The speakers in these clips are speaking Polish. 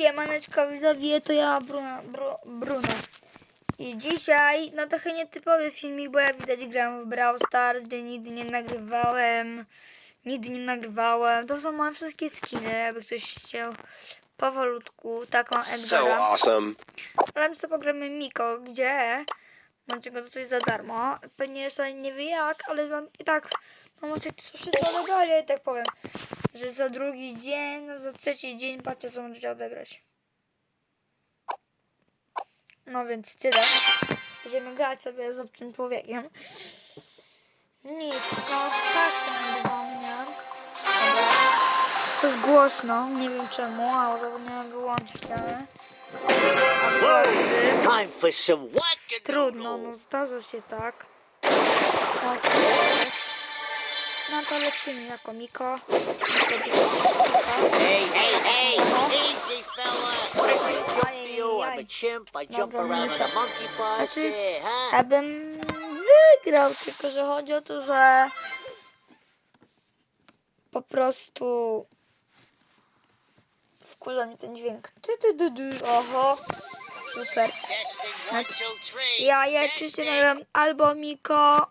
Siemaneczko widzowie, to ja Bruno, Bru, Bruno. I dzisiaj, no trochę nietypowy filmik, bo jak widać gram w Brawl Stars, gdzie nigdy nie nagrywałem, nigdy nie nagrywałem. To są moje wszystkie skiny, jakby ktoś chciał powolutku, taką So Edgara. awesome. Ale my sobie pogramy Miko, gdzie macie go tutaj za darmo. Pewnie jeszcze nie wie jak, ale wam i tak, no macie to wszystko dodali, i tak powiem. Że za drugi dzień, no za trzeci dzień, patrzcie co możecie odebrać. No więc tyle. Będziemy grać sobie z obcym człowiekiem. Nic, no tak sobie nagrywamy, nie? Coś głośno, nie wiem czemu, ale zapomniałem wyłączyć ten. Odgłosy. Time for some what? Trudno, no zdarza się tak. Tak jest. No to lecimy jako Miko. Hey, hey, hey! Easy, fella! You, I'm a chimp. I jump around on a monkey bus. Znaczy, Yeah, huh? abym wygrał, tylko że chodzi o to, że po prostu wkurza mnie ten dźwięk. Ty, ty, ty, ty. Oho, super. Ja je czyście nagram albo Miko,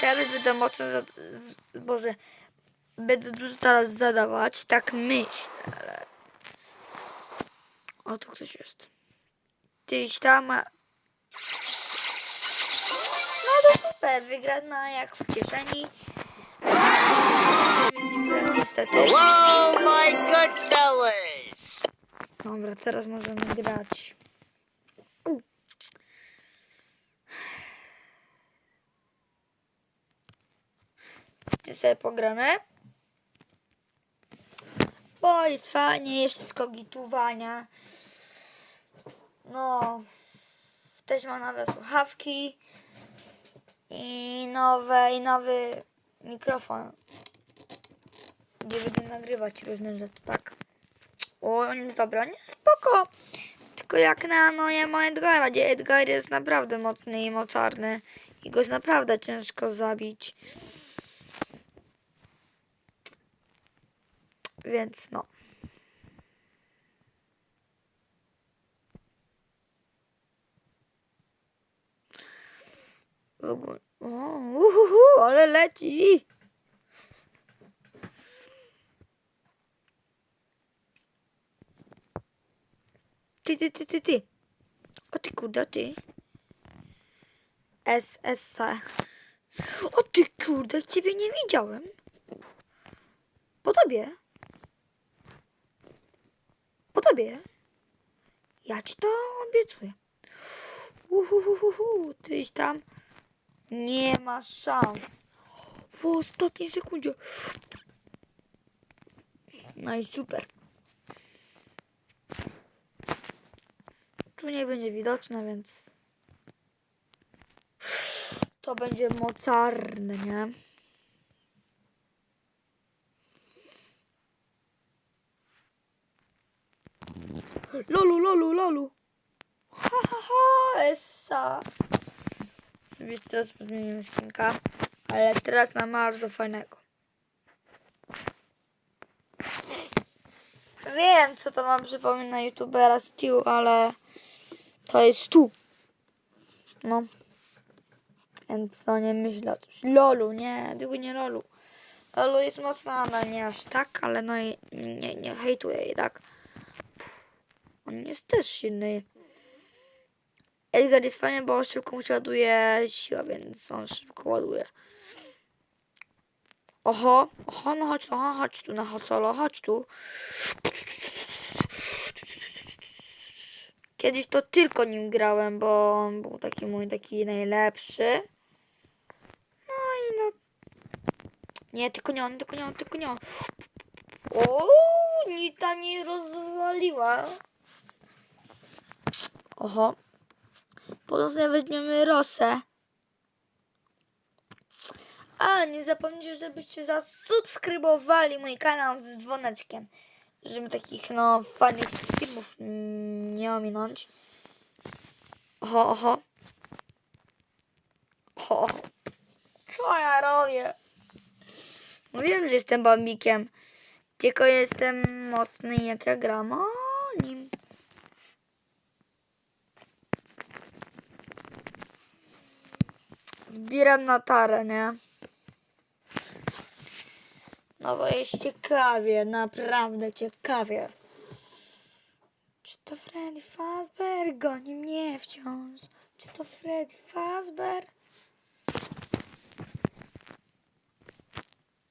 Teraz będę mocno, zad... z- Boże, będę dużo teraz zadawać, tak myślę, ale... O, tu ktoś jest. Idź tam. No to super, wygrana jak w kieszeni. Niestety. Hello, my good fellas! Dobra, teraz możemy grać. Ty sobie pogramy. Bo jest fajnie, jest wszystko gituwania. No, też mam nowe słuchawki i nowe, i nowy mikrofon, gdzie będę nagrywać różne rzeczy, tak. O, nie, dobra, nie, spoko. Tylko jak na ja mam Edgara, gdzie Edgar jest naprawdę mocny i mocarny. I go jest naprawdę ciężko zabić. Więc no. W ogóle. O, uhuhu, ale leci! Ty, ty, ty, ty, ty. O ty kurde, ty. S, S, O ty kurde, ciebie nie widziałem. Po tobie. Po tobie. Ja ci to obiecuję. Uhuhuhu, tyś tam. Nie ma szans. W ostatniej sekundzie. No i super. Tu nie będzie widoczne, więc to będzie mocarne, nie? Lolu, lolu, lolu. Ha, ha, ha, essa. Sobie teraz zmienimy skinka, ale teraz na bardzo fajnego. Wiem, co to wam przypomina youtubera Stu, ale to jest tu. No. Więc no nie myślę o coś. Lolu, nie, tylko nie Lolu. Lolu jest mocna, ale nie aż tak, ale no i nie, nie hejtuję jej, tak. On jest też silny. Edgar jest fajny, bo szybko mu się ładuje siła, więc on szybko ładuje. Oho, oho, no chodź oho, chodź tu na solo, chodź tu. Kiedyś to tylko nim grałem, bo on był taki mój taki najlepszy. No i no. Nie, tylko nie on, tylko nie on, tylko nie on. O, Nita mnie rozwaliła. Oho. Sobie weźmiemy Rosę. A nie zapomnijcie, żebyście zasubskrybowali mój kanał z dzwoneczkiem. Żeby takich no fajnych filmów nie ominąć. Oho, oho. Oho, oho. Co ja robię? Mówiłem, że jestem bambikiem. Tylko jestem mocny jak ja gram o nim. Zbieram na tarę, nie? No bo jest ciekawie, naprawdę ciekawie. Czy to Freddy Fazbear goni mnie wciąż? Czy to Freddy Fazbear?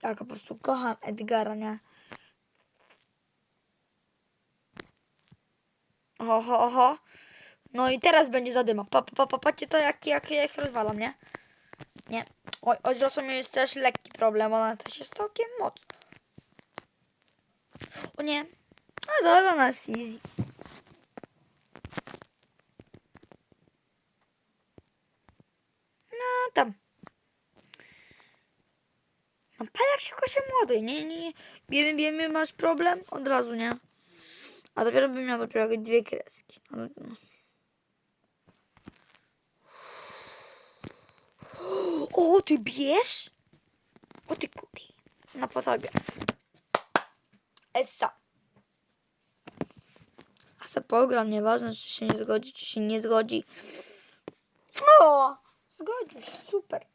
Ja po prostu kocham Edgara, nie? Oho, oho. No i teraz będzie zadyma. Pa, pa, pa, patrzcie to, jak, jak, jak rozwalam, nie? Nie. Oj, oj, z losą jest też lekki problem, ona też jest całkiem mocna. O nie. A dobra, jest easy. No tam. No pan jak szybko się młody. Nie, nie, nie. Wiemy, wiemy, masz problem? Od razu, nie? A dopiero bym miał dopiero dwie kreski. Ale, no. O, ty bierz? O ty kudi. No po tobie. Essa. A se nieważne czy się nie zgodzi, czy się nie zgodzi. O, zgodził się, super.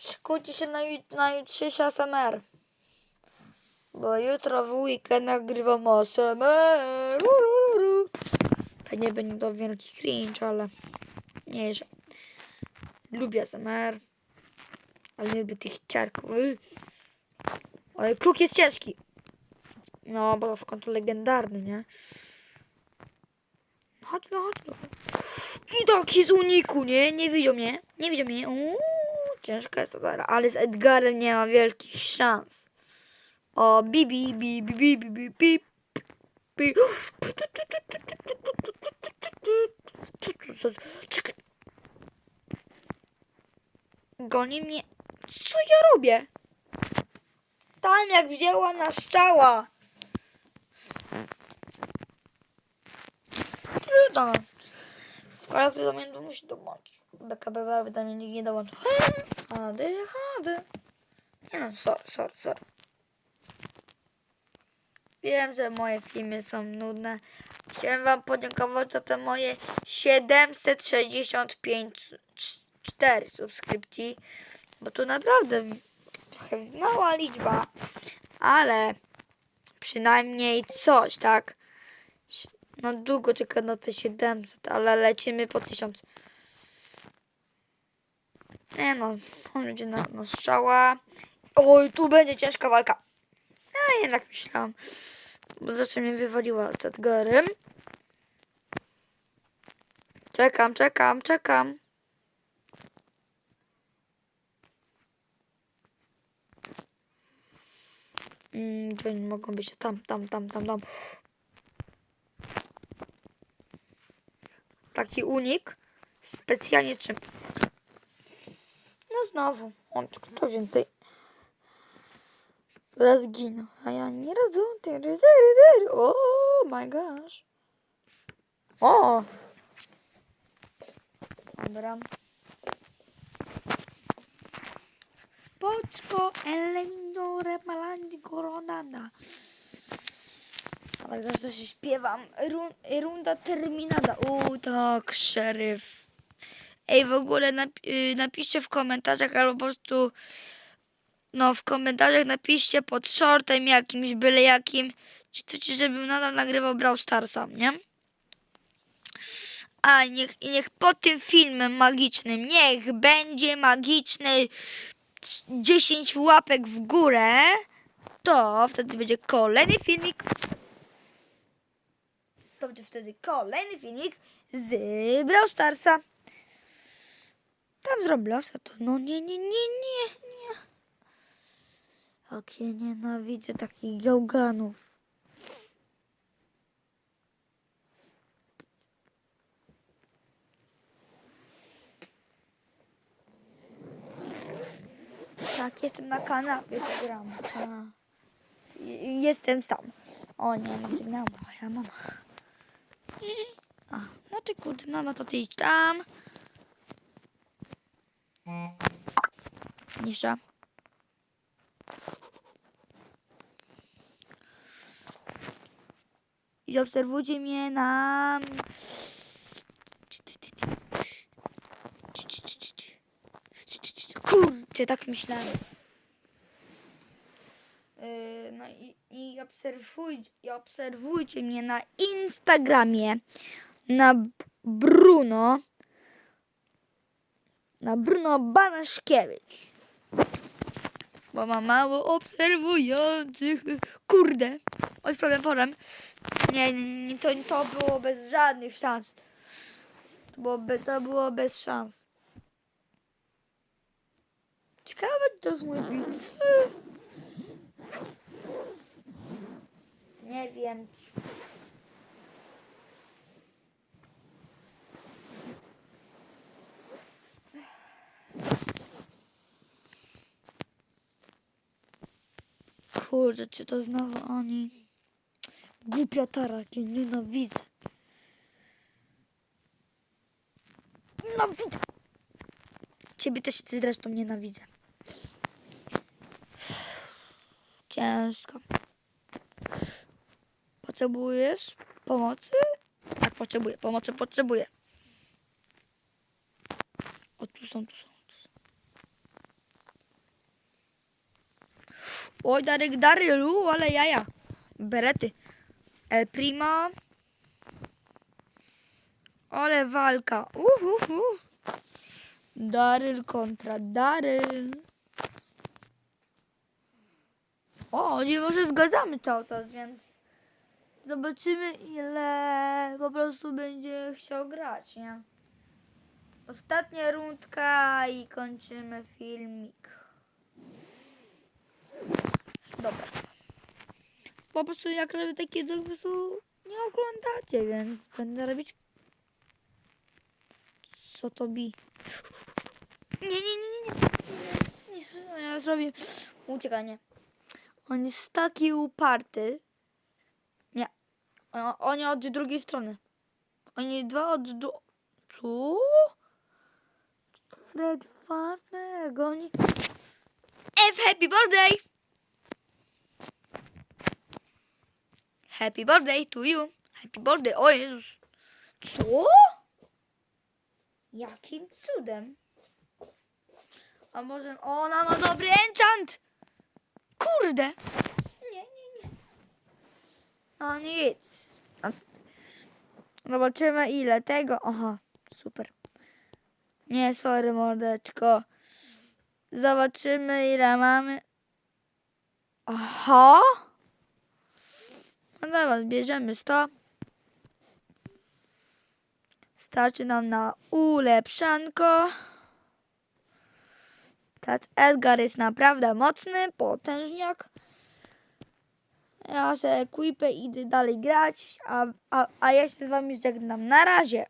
Szykujcie się na, na jutrzejszy ASMR. Bo jutro w weekend nagrywam ASMR. Urururu. Pewnie będzie to wielki cringe, ale nie, że lubię ASMR. Ale nie lubię tych ciarków. Uy. Ale kruk jest ciężki. No, bo w końcu legendarny, nie? No Chodź, no chodź, no. I taki z uniku, nie? Nie widział mnie. Nie widział mnie. Uuu, ciężka jest to zaraz. Ale z Edgarem nie ma wielkich szans. O, bibi, bibi, bibi, bibi, bibi. Bi. Goni mnie. Co ja robię? Tam jak wzięła na. Trudno. W kolekcji do mnie musi dołączyć. BKBW do mnie nikt nie dołączył. Hady, hady. Nie no, sorry, sorry, sorry. Wiem, że moje filmy są nudne. Chciałem wam podziękować za te moje 765 4 subskrypcji. Bo to naprawdę trochę mała liczba. Ale przynajmniej coś, tak? No długo czekam na te 700, ale lecimy po 1000. Nie no, on będzie na, na strzała. Oj, tu będzie ciężka walka. A jednak myślałam. Bo zawsze mnie wywaliła z Edgarem. Czekam, czekam, czekam. Mm, to nie mogą być tam, tam, tam, tam, tam. Taki unik. Specjalnie czym? No znowu. On, kto więcej? Raz ginął, a ja nie rozumiem. Oh my gosh. O! Dobra. Spoczko, Eleminore, Malandi, Coronada. Ale teraz się śpiewam. Run, runda terminada. O tak, szeryf. Ej, w ogóle nap, y, napiszcie w komentarzach albo po prostu no w komentarzach napiszcie pod shortem jakimś, byle jakim, czy chcecie, żebym nadal nagrywał Brawl Starsa, nie? A niech, niech pod tym filmem magicznym, niech będzie magiczny 10 łapek w górę, to wtedy będzie kolejny filmik. To będzie wtedy kolejny filmik z Brawl Starsa. Tam z to no nie, nie, nie, nie. Jak ja nienawidzę takich gałganów. Tak, jestem na kanapie, gram. Jestem sam. O nie, nie sygnał, moja mama. A, no ty kurde, mama, to ty idź tam. Nisza. I obserwujcie mnie na... Kurczę, tak myślałem. Yy, No i, i, obserwujcie, i obserwujcie mnie na Instagramie na Bruno na Bruno Banaszkiewicz. Bo ma mało obserwujących. Kurde. Oj, problem, problem. Nie, nie, to, to było bez żadnych szans. To było, to było bez szans. Ciekawe, czy to jest mój widz. Nie wiem. Kurde, czy to znowu oni? Głupia tara, ja nienawidzę. Nienawidzę. Ciebie też zresztą nienawidzę. Ciężko. Potrzebujesz pomocy? Tak, potrzebuję. Pomocy potrzebuję. O, tu są. Tu są. Oj, Darek, Darylu, ale jaja. Berety. El Primo. Ale walka. Uhuhu. Daryl kontra Daryl. O, nie może zgadzamy cały czas, więc zobaczymy ile po prostu będzie chciał grać, nie? Ostatnia rundka i kończymy filmik. Dobra. Po prostu jak robię takie to po prostu nie oglądacie, więc będę robić co to bi. Nie, nie, nie, nie, nie. nie ja zrobię uciekanie. On jest taki uparty. Nie. Oni od drugiej strony. Oni dwa od dru... Co? Fred Fazbear goni. F, happy birthday! Happy birthday to you. Happy birthday. O Jezus. Co? Jakim cudem? A może ona ma dobry enchant? Kurde. Nie, nie, nie. No nic. Zobaczymy ile tego. Aha, super. Nie, sorry mordeczko. Zobaczymy ile mamy. Aha. No dobra, bierzemy 100. Starczy nam na ulepszanko. Ten Edgar jest naprawdę mocny, potężniak. Ja se equipę idę dalej grać, a, a, a ja się z wami żegnam. Na razie.